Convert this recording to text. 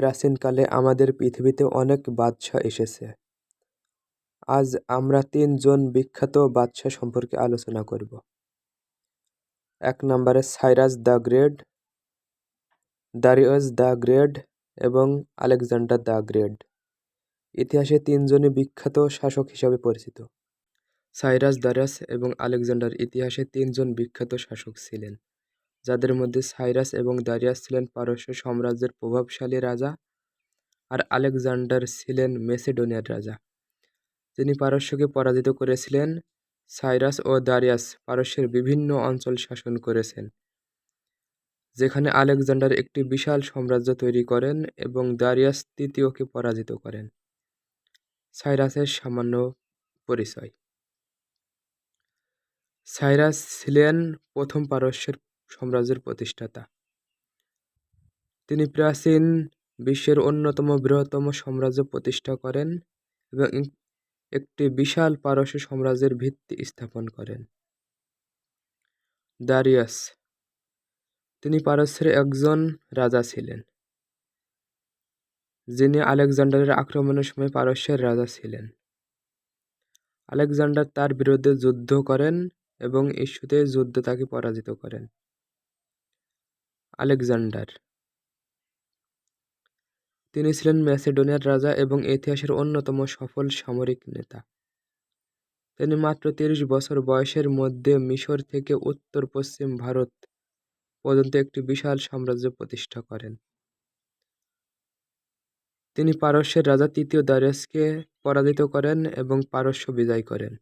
প্রাচীনকালে আমাদের পৃথিবীতে অনেক বাদশা এসেছে। আজ আমরা তিনজন বিখ্যাত বাদশা সম্পর্কে আলোচনা করব। এক নম্বরে Cyrus the great, Darius the great এবং আলেকজান্ডার দ্য গ্রেট। ইতিহাসে তিনজনই বিখ্যাত শাসক হিসাবে পরিচিত। সাইরাস দারাস এবং আলেকজান্ডার ইতিহাসে তিনজন বিখ্যাত শাসক ছিলেন। যাদের মধ্যে সাইরাস এবং দারিয়াস ছিলেন পারস্য সাম্রাজ্যের প্রভাবশালী রাজা আর আলেকজান্ডার ছিলেন মেসিডোনিয়ার রাজা। তিনি পারস্যকে পরাজিত করেছিলেন, সাইরাস ও দারিয়াস পারস্যের বিভিন্ন অঞ্চল শাসন করেছেন, যেখানে আলেকজান্ডার একটি বিশাল সাম্রাজ্য তৈরি করেন এবং দারিয়াস তৃতীয়কে পরাজিত করেন। সাইরাসের সামান্য পরিচয়। সাইরাস ছিলেন প্রথম পারস্যের সাম্রাজ্যের প্রতিষ্ঠাতা। তিনি প্রাচীন বিশ্বের অন্যতম বৃহত্তম সাম্রাজ্য প্রতিষ্ঠা করেন এবং একটি বিশাল পারস্য সাম্রাজ্যের ভিত্তি স্থাপন করেন। দারিয়াস, তিনি পারস্যের একজন রাজা ছিলেন, যিনি আলেকজান্ডারের আক্রমণের সময় পারস্যের রাজা ছিলেন। আলেকজান্ডার তার বিরুদ্ধে যুদ্ধ করেন এবং ইস্যুতে যুদ্ধে তাকে পরাজিত করেন। আলেকজান্ডার। তিনি ছিলেন ম্যাসেডোনিয়ার রাজা এবং ইতিহাসের অন্যতম সফল সামরিক নেতা। তিনি মাত্র তিরিশ বছর বয়সের মধ্যে মিশর থেকে উত্তর পশ্চিম ভারত পর্যন্ত একটি বিশাল সাম্রাজ্য প্রতিষ্ঠা করেন। তিনি পারস্যের রাজা তৃতীয় দারিয়াসকে পরাজিত করেন এবং পারস্য বিজয় করেন।